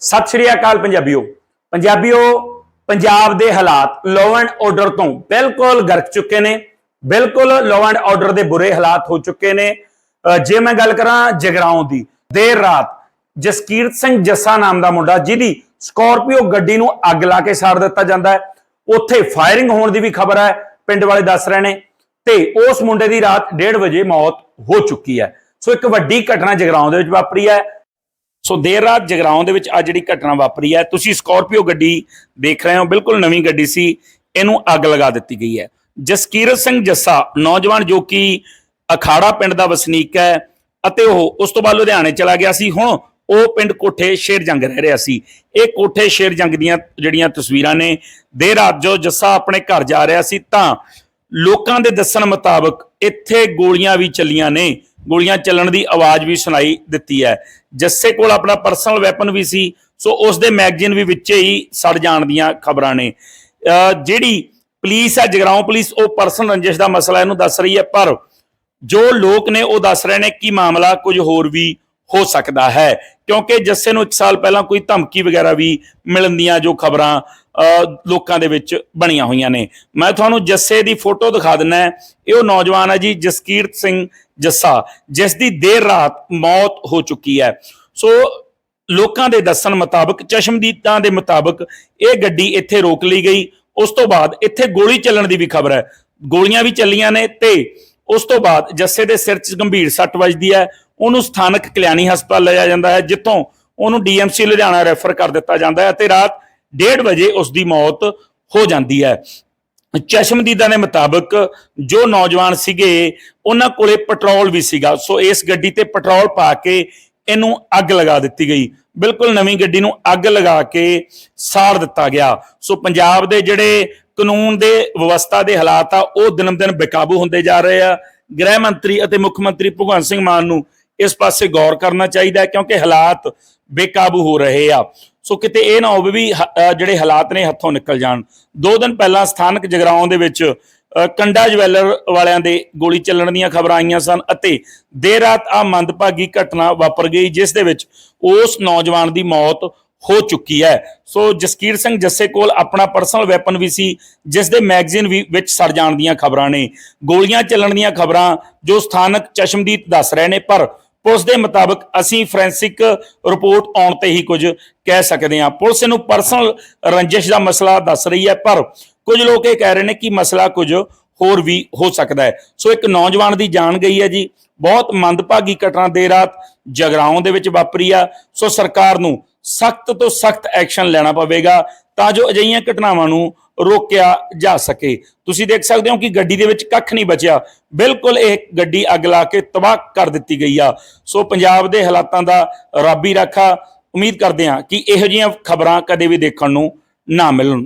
ਸਤਿ ਸ਼੍ਰੀ ਅਕਾਲ ਪੰਜਾਬੀਓ। ਪੰਜਾਬੀਓ, ਪੰਜਾਬ ਦੇ ਹਾਲਾਤ ਲਾਅ ਐਂਡ ਆਰਡਰ ਤੋਂ ਬਿਲਕੁਲ ਗਰਕ ਚੁੱਕੇ ਨੇ। ਬਿਲਕੁਲ ਲਾਅ ਐਂਡ ਆਰਡਰ ਦੇ ਬੁਰੇ ਹਾਲਾਤ ਹੋ ਚੁੱਕੇ ਨੇ। ਜੇ ਮੈਂ ਗੱਲ ਕਰਾਂ ਜਗਰਾਉਂ ਦੀ, ਦੇਰ ਰਾਤ ਜਸਕੀਰਤ ਸਿੰਘ ਜੱਸਾ ਨਾਮ ਦਾ ਮੁੰਡਾ, ਜਿਹਦੀ ਸਕਾਰਪੀਓ ਗੱਡੀ ਨੂੰ ਅੱਗ ਲਾ ਕੇ ਸਾੜ ਦਿੱਤਾ ਜਾਂਦਾ ਹੈ। ਉੱਥੇ ਫਾਇਰਿੰਗ ਹੋਣ ਦੀ ਵੀ ਖਬਰ ਹੈ, ਪਿੰਡ ਵਾਲੇ ਦੱਸ ਰਹੇ ਨੇ। ਤੇ ਉਸ ਮੁੰਡੇ ਦੀ ਰਾਤ 1:30 ਵਜੇ ਮੌਤ ਹੋ ਚੁੱਕੀ ਹੈ। ਸੋ ਇੱਕ ਵੱਡੀ ਘਟਨਾ ਜਗਰਾਉਂ ਦੇ ਵਿੱਚ ਵਾਪਰੀ ਹੈ। ਸੋ ਦੇਰ ਰਾਤ ਜਗਰਾਉਂ ਦੇ ਵਿੱਚ ਆ ਜਿਹੜੀ ਘਟਨਾ ਵਾਪਰੀ ਹੈ, ਤੁਸੀਂ ਸਕਾਰਪੀਓ ਗੱਡੀ ਦੇਖ ਰਹੇ ਹੋ, ਬਿਲਕੁਲ ਨਵੀਂ ਗੱਡੀ ਸੀ, ਇਹਨੂੰ ਅੱਗ ਲਗਾ ਦਿੱਤੀ ਗਈ ਹੈ। ਜਸਕੀਰਤ ਸਿੰਘ ਜੱਸਾ, ਨੌਜਵਾਨ ਜੋ ਕਿ ਅਖਾੜਾ ਪਿੰਡ ਦਾ ਵਸਨੀਕ ਹੈ ਅਤੇ ਉਹ ਉਸ ਤੋਂ ਬਾਅਦ ਲੁਧਿਆਣੇ ਚਲਾ ਗਿਆ ਸੀ, ਹੁਣ ਉਹ ਪਿੰਡ ਕੋਠੇ ਸ਼ੇਰ ਜੰਗ ਰਹਿ ਰਿਹਾ ਸੀ। ਇਹ ਕੋਠੇ ਸ਼ੇਰ ਜੰਗ ਦੀਆਂ ਜਿਹੜੀਆਂ ਤਸਵੀਰਾਂ ਨੇ, ਦੇਰ ਰਾਤ ਜੋ ਜੱਸਾ ਆਪਣੇ ਘਰ ਜਾ ਰਿਹਾ ਸੀ, ਤਾਂ ਲੋਕਾਂ ਦੇ ਦੱਸਣ ਮੁਤਾਬਕ ਇੱਥੇ ਗੋਲੀਆਂ ਵੀ ਚੱਲੀਆਂ ਨੇ। ਗੋਲੀਆਂ ਚੱਲਣ ਦੀ ਆਵਾਜ਼ ਵੀ ਸੁਣਾਈ ਦਿੱਤੀ ਹੈ। ਜੱਸੇ ਕੋਲ ਆਪਣਾ ਪਰਸਨਲ ਵੈਪਨ ਵੀ ਸੀ ਸੋ ਉਸ ਦੇ ਮੈਗਜ਼ੀਨ ਵੀ ਵਿੱਚੇ ਹੀ ਸੜ ਜਾਣ ਦੀਆਂ ਖਬਰਾਂ ਨੇ। ਜਿਹੜੀ ਪੁਲਿਸ ਹੈ ਜਗਰਾਉਂ ਪੁਲਿਸ ਉਹ ਪਰਸਨਲ ਰੰਜਿਸ਼ ਦਾ ਮਸਲਾ ਇਹਨੂੰ ਦੱਸ ਰਹੀ ਹੈ ਪਰ ਜੋ ਲੋਕ ਨੇ ਉਹ ਦੱਸ ਰਹੇ ਨੇ ਕਿ ਮਾਮਲਾ ਕੁਝ ਹੋਰ ਵੀ ਹੋ ਸਕਦਾ ਹੈ ਕਿਉਂਕਿ ਜੱਸੇ ਨੂੰ 1 ਸਾਲ ਪਹਿਲਾਂ ਕੋਈ ਧਮਕੀ ਵਗੈਰਾ ਵੀ ਮਿਲਣ ਦੀਆਂ ਜੋ ਖਬਰਾਂ ਅਹ, ਲੋਕਾਂ ਦੇ ਵਿੱਚ ਬਣੀਆਂ ਹੋਈਆਂ ਨੇ। ਮੈਂ ਤੁਹਾਨੂੰ ਜੱਸੇ ਦੀ ਫੋਟੋ ਦਿਖਾ ਦਿੰਨਾ ਇਹ ਉਹ ਨੌਜਵਾਨ ਹੈ ਜੀ ਜਸਕੀਰਤ ਸਿੰਘ ਜੱਸਾ ਜਿਸ ਦੀ ਦੇਰ ਰਾਤ ਮੌਤ ਹੋ ਚੁੱਕੀ ਹੈ। ਸੋ ਲੋਕਾਂ ਦੇ ਦੱਸਣ ਮੁਤਾਬਕ, ਚਸ਼ਮਦੀਦਾਂ ਦੇ ਮੁਤਾਬਕ ਇਹ ਗੱਡੀ ਇੱਥੇ ਰੋਕ ਲਈ ਗਈ। ਉਸ ਤੋਂ ਬਾਅਦ ਇੱਥੇ ਗੋਲੀ ਚੱਲਣ ਦੀ ਵੀ ਖਬਰ ਹੈ। ਗੋਲੀਆਂ ਵੀ ਚੱਲੀਆਂ ਨੇ ਤੇ ਉਸ ਤੋਂ ਬਾਅਦ ਜੱਸੇ ਦੇ ਸਿਰ 'ਚ ਗੰਭੀਰ ਸੱਟ ਵੱਜਦੀ ਹੈ। ਉਹਨੂੰ ਸਥਾਨਕ ਕਲਿਆਣੀ ਹਸਪਤਾਲ ਲਿਜਾਇਆ ਜਾਂਦਾ ਹੈ, ਜਿੱਥੋਂ ਉਹਨੂੰ ਡੀਐਮਸੀ ਲੁਧਿਆਣਾ ਰੈਫਰ ਕਰ ਦਿੱਤਾ ਜਾਂਦਾ ਹੈ ਤੇ ਰਾਤ 1:30 ਵਜੇ ਉਸ ਦੀ ਮੌਤ ਹੋ ਜਾਂਦੀ ਹੈ। ਚਸ਼ਮਦੀਦਾਂ ਦੇ ਮੁਤਾਬਕ ਜੋ ਨੌਜਵਾਨ ਸੀਗੇ, ਉਹਨਾਂ ਕੋਲੇ ਪੈਟਰੋਲ ਵੀ ਸੀਗਾ। ਸੋ ਇਸ ਗੱਡੀ ਤੇ ਪੈਟਰੋਲ ਪਾ ਕੇ ਇਹਨੂੰ ਅੱਗ ਲਗਾ ਦਿੱਤੀ ਗਈ। ਬਿਲਕੁਲ ਨਵੀਂ ਗੱਡੀ ਨੂੰ ਅੱਗ ਲਗਾ ਕੇ ਸਾੜ ਦਿੱਤਾ ਗਿਆ। ਸੋ ਪੰਜਾਬ ਦੇ ਜਿਹੜੇ ਕਾਨੂੰਨ ਦੇ ਵਿਵਸਥਾ ਦੇ ਹਾਲਾਤ ਆ, ਉਹ ਦਿਨਮ ਦਿਨ ਬੇਕਾਬੂ ਹੁੰਦੇ ਜਾ ਰਹੇ ਆ। ਗ੍ਰਹਿ ਮੰਤਰੀ ਅਤੇ ਮੁੱਖ ਮੰਤਰੀ ਭਗਵੰਤ ਸਿੰਘ ਮਾਨ ਨੂੰ ਇਸ ਪਾਸੇ ਗੌਰ ਕਰਨਾ ਚਾਹੀਦਾ ਹੈ, ਕਿਉਂਕਿ ਹਾਲਾਤ ਬੇਕਾਬੂ ਹੋ ਰਹੇ ਆ। ਸੋ ਕਿਤੇ ਇਹ ਨਾ ਹੋਵੇ ਵੀ ਜਿਹੜੇ ਹਾਲਾਤ ਨੇ ਹੱਥੋਂ ਨਿਕਲ ਜਾਣ। ਦੋ ਦਿਨ ਪਹਿਲਾਂ ਸਥਾਨਕ ਜਗਰਾਉਂ ਦੇ ਵਿੱਚ ਕੰਡਾ ਜਵੈਲਰ ਵਾਲਿਆਂ ਦੇ ਗੋਲੀ ਚੱਲਣ ਦੀਆਂ ਖਬਰਾਂ ਆਈਆਂ ਸਨ ਅਤੇ ਦੇਰ ਰਾਤ ਆ ਮੰਦਭਾਗੀ ਘਟਨਾ ਵਾਪਰ ਗਈ, ਜਿਸ ਦੇ ਵਿੱਚ ਉਸ ਨੌਜਵਾਨ ਦੀ ਮੌਤ ਹੋ ਚੁੱਕੀ ਹੈ। ਸੋ ਜਸਕੀਰ ਸਿੰਘ ਜੱਸੇ ਕੋਲ ਆਪਣਾ ਪਰਸਨਲ ਵੈਪਨ ਵੀ ਸੀ, ਜਿਸ ਦੇ ਮੈਗਜ਼ੀਨ ਵੀ ਵਿੱਚ ਸੜ ਜਾਣ ਦੀਆਂ ਖਬਰਾਂ ਨੇ। ਗੋਲੀਆਂ ਚੱਲਣ ਦੀਆਂ ਖਬਰਾਂ ਜੋ ਸਥਾਨਕ ਚਸ਼ਮਦੀਦ ਦੱਸ ਰਹੇ ਨੇ, ਪਰ ਪੁਲਿਸ ਦੇ ਮੁਤਾਬਕ ਅਸੀਂ ਫੋਰੈਂਸਿਕ ਰਿਪੋਰਟ ਆਉਣ ਤੇ ਹੀ ਕੁਝ ਕਹਿ ਸਕਦੇ ਹਾਂ। ਪੁਲਿਸ ਨੂੰ ਪਰਸਨਲ ਰੰਜਿਸ਼ ਦਾ ਮਸਲਾ ਦੱਸ ਰਹੀ ਹੈ, ਪਰ ਕੁਝ ਲੋਕ ਇਹ ਕਹਿ ਰਹੇ ਨੇ ਕਿ ਮਸਲਾ ਕੁਝ ਹੋਰ ਵੀ ਹੋ ਸਕਦਾ ਹੈ। ਸੋ ਇੱਕ ਨੌਜਵਾਨ ਦੀ ਜਾਨ ਗਈ ਹੈ ਜੀ। ਬਹੁਤ ਮੰਦਭਾਗੀ ਘਟਨਾ ਦੇ ਰਾਤ ਜਗਰਾਉਂ ਦੇ ਵਿੱਚ ਵਾਪਰੀ ਆ। ਸੋ ਸਰਕਾਰ ਨੂੰ ਸਖਤ ਤੋਂ ਸਖਤ ਐਕਸ਼ਨ ਲੈਣਾ ਪਵੇਗਾ ਤਾਂ ਜੋ ਅਜਿਹੀਆਂ ਘਟਨਾਵਾਂ ਨੂੰ ਰੋਕਿਆ ਜਾ ਸਕੇ। ਤੁਸੀਂ ਦੇਖ ਸਕਦੇ ਹੋ ਕਿ ਗੱਡੀ ਦੇ ਵਿੱਚ ਕੱਖ ਨਹੀਂ ਬਚਿਆ। ਬਿਲਕੁਲ ਇਹ ਗੱਡੀ ਅੱਗ ਲਾ ਕੇ ਤਬਾਹ ਕਰ ਦਿੱਤੀ ਗਈ ਆ। ਸੋ ਪੰਜਾਬ ਦੇ ਹਾਲਾਤਾਂ ਦਾ ਰੱਬ ਹੀ ਰਾਖਾ। ਉਮੀਦ ਕਰਦੇ ਹਾਂ ਕਿ ਇਹੋ ਜਿਹੀਆਂ ਖਬਰਾਂ ਕਦੇ ਵੀ ਦੇਖਣ ਨੂੰ ਨਾ ਮਿਲਣ।